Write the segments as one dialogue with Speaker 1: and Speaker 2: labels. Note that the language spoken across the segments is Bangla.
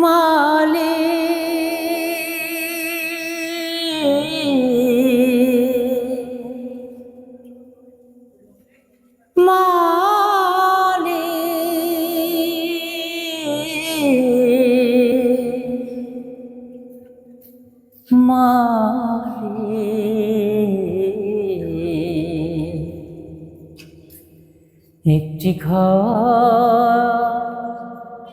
Speaker 1: মালে। একটি ঘর।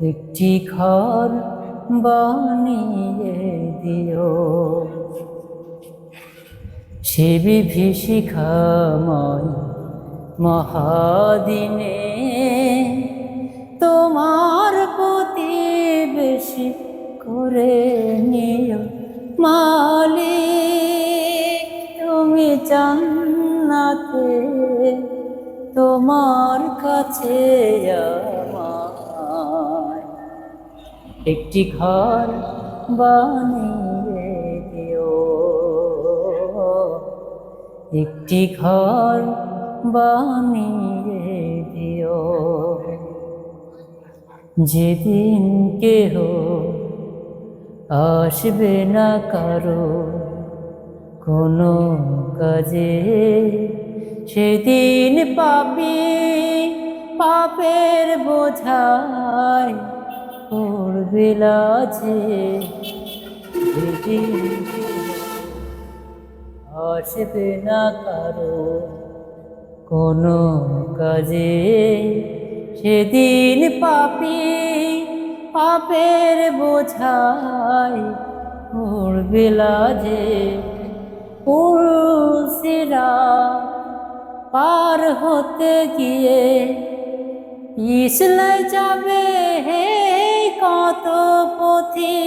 Speaker 1: একটি ঘর বানিয়ে দিও। সে বিভীষিকাময় মহাদিনে তোমার প্রতি বেশি করে নিও মালিক, তুমি জান্নাতে তোমার কাছে একটি ঘর বানিয়ে দিও। একটি ঘর বানিয়ে দিও। যেদিন কেহ আসবে না কারও কোনো কাজে, সেদিন পাপি পাপের বোঝায় পড়বে লাজে যেদিন আসবে না কারও কোনো কাজে। সেদিন পাপি পাপের বোঝায় পড়বে লাজে পুরুষেরা পার হতে গিয়ে পিছলে যাবে হে কত পথি